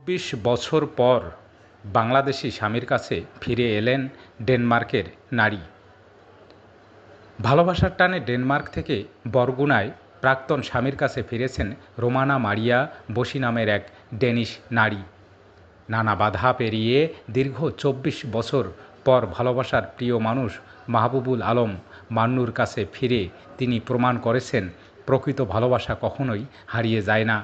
চব্বিশ বছর পর বাংলাদেশি স্বামীর কাছে ফিরে এলেন ডেনমার্কের নারী। ভালোবাসার টানে ডেনমার্ক থেকে বরগুনায় প্রাক্তন স্বামীর কাছে ফিরেছেন রোমানা মারিয়া বসি নামের এক ডেনিশ নারী। নানা বাধা পেরিয়ে দীর্ঘ চব্বিশ বছর পর ভালোবাসার প্রিয় মানুষ মাহবুবুল আলম মান্নুর কাছে ফিরে তিনি প্রমাণ করেছেন, প্রকৃত ভালোবাসা কখনোই হারিয়ে যায় না।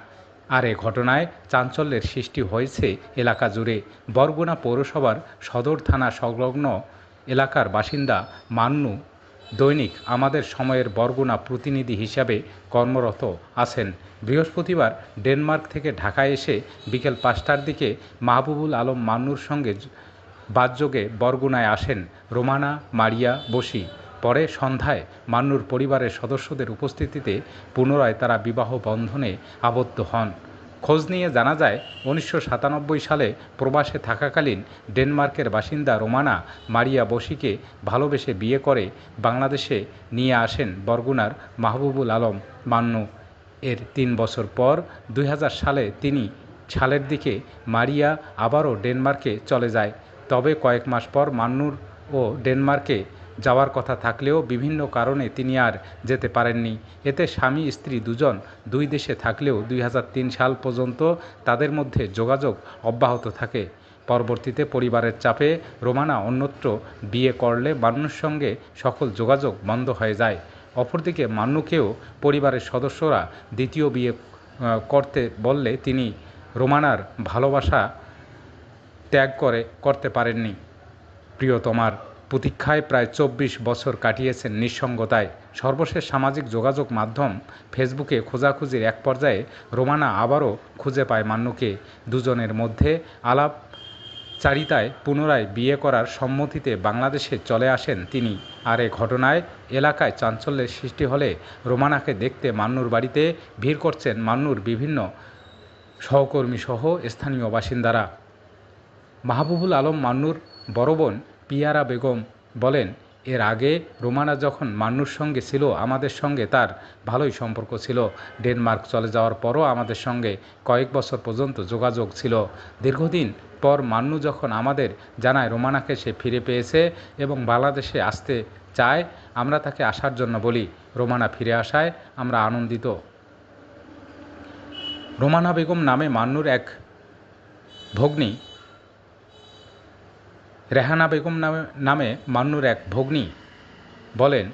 আর এ ঘটনায় চাঞ্চল্যের সৃষ্টি হয়েছে এলাকা জুড়ে। বরগুনা পৌরসভার সদর থানা সংলগ্ন এলাকার বাসিন্দা মান্নু দৈনিক আমাদের সময়ের বরগুনা প্রতিনিধি হিসাবে কর্মরত আছেন। বৃহস্পতিবার ডেনমার্ক থেকে ঢাকায় এসে বিকেল পাঁচটার দিকে মাহবুবুল আলম মান্নুর সঙ্গে বাদযোগে বরগুনায় আসেন রোমানা মারিয়া বসি পরে সন্ধ্যায় মান্নুর পরিবারের সদস্যদের উপস্থিতিতে পুনরায় তারা বিবাহ বন্ধনে আবদ্ধ হন। খোঁজ নিয়ে জানা যায়, উনিশশো সাতানব্বই সালে প্রবাসে থাকাকালীন ডেনমার্কের বাসিন্দা রোমানা মারিয়া বসিকে ভালোবেসে বিয়ে করে বাংলাদেশে নিয়ে আসেন বরগুনার মাহবুবুল আলম মান্নু। এর তিন বছর পর দুই হাজার সালে তিনি সালের দিকে মারিয়া আবারও ডেনমার্কে চলে যায়। তবে কয়েক মাস পর মান্নুর ও ডেনমার্কে যাওয়ার কথা থাকলেও বিভিন্ন কারণে তিনি আর যেতে পারেননি। এতে স্বামী, স্ত্রী দুজন দুই দেশে থাকলেও দুই হাজার তিন সাল পর্যন্ত তাদের মধ্যে যোগাযোগ অব্যাহত থাকে। পরবর্তীতে পরিবারের চাপে রোমানা অন্যত্র বিয়ে করলে মান্নুর সঙ্গে সকল যোগাযোগ বন্ধ হয়ে যায়। অপরদিকে মান্নুকেও পরিবারের সদস্যরা দ্বিতীয় বিয়ে করতে বললে তিনি রোমানার ভালোবাসা ত্যাগ করে, করতে পারেননি। প্রিয়তমার প্রতীক্ষায় প্রায় চব্বিশ বছর কাটিয়েছেন নিঃসঙ্গতায়। সর্বশেষ সামাজিক যোগাযোগ মাধ্যম ফেসবুকে খোঁজাখুঁজির এক পর্যায়ে রোমানা আবারও খুঁজে পায় মান্নুকে। দুজনের মধ্যে আলাপ চারিতায় পুনরায় বিয়ে করার সম্মতিতে বাংলাদেশে চলে আসেন তিনি। আর এ ঘটনায় এলাকায় চাঞ্চল্যের সৃষ্টি হলে রোমানাকে দেখতে মান্নুর বাড়িতে ভিড় করছেন মান্নুর বিভিন্ন সহকর্মী সহ স্থানীয় বাসিন্দারা। মাহবুবুল আলম মান্নুর বড় বোন পিয়ারা বেগম বলেন, এর আগে রোমানা যখন মান্নুর সঙ্গে ছিল, আমাদের সঙ্গে তার ভালোই সম্পর্ক ছিল। ডেনমার্ক চলে যাওয়ার পরও আমাদের সঙ্গে কয়েক বছর পর্যন্ত যোগাযোগ ছিল। দীর্ঘদিন পর মান্নু যখন আমাদের জানায় রোমানাকে সে ফিরে পেয়েছে এবং বাংলাদেশে আসতে চায়, আমরা তাকে আসার জন্য বলি, রোমানা ফিরে আসায় আমরা আনন্দিত। রোমানা বেগম নামে মান্নুর এক ভগ্নী রেহানা বেগম নামে নামে মান্নুর এক ভগ্নী বলেন,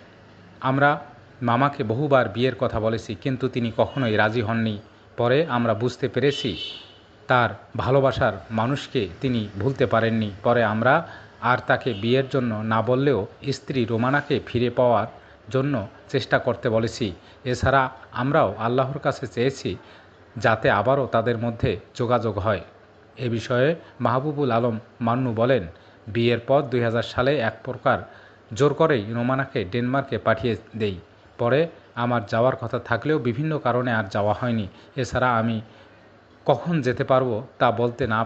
আমরা মামাকে বহুবার বিয়ের কথা বলেছি, কিন্তু তিনি কখনোই রাজি হননি। পরে আমরা বুঝতে পেরেছি তার ভালোবাসার মানুষকে তিনি ভুলতে পারেননি। পরে আমরা আর তাকে বিয়ের জন্য না বললেও স্ত্রী রোমানাকে ফিরে পাওয়ার জন্য চেষ্টা করতে বলেছি। এছাড়া আমরাও আল্লাহর কাছে চেয়েছি যাতে আবারও তাদের মধ্যে যোগাযোগ হয়। এ বিষয়ে মাহবুবুল আলম মান্নু বলেন বিয়ের পর দু হাজার সালে এক প্রকার জোর করেই রোমানাকে ডেনমার্কে পাঠিয়ে দেই। পরে আমার যাওয়ার কথা থাকলেও বিভিন্ন কারণে আর যাওয়া হয়নি। এছাড়া আমি কখন যেতে পারব তা বলতে না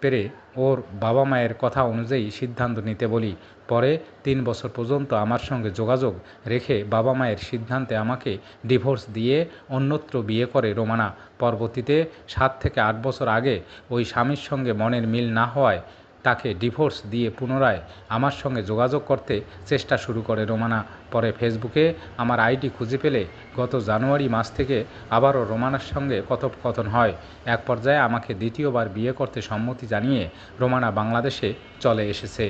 পেরে ওর বাবা মায়ের কথা অনুযায়ী সিদ্ধান্ত নিতে বলি। পরে তিন বছর পর্যন্ত আমার সঙ্গে যোগাযোগ রেখে বাবা মায়ের সিদ্ধান্তে আমাকে ডিভোর্স দিয়ে অন্যত্র বিয়ে করে রোমানা। পরবর্তীতে সাত থেকে আট বছর আগে ওই স্বামীর সঙ্গে মনের মিল না হওয়ায় তাকে ডিভোর্স দিয়ে পুনরায় আমার সঙ্গে যোগাযোগ করতে চেষ্টা শুরু করে রোমানা। পরে ফেসবুকে আমার আইডি খুঁজে পেলে গত জানুয়ারি মাস থেকে আবারও রোমানার সঙ্গে কথোপকথন হয়। এক পর্যায়ে আমাকে দ্বিতীয়বার বিয়ে করতে সম্মতি জানিয়ে রোমানা বাংলাদেশে চলে এসেছে।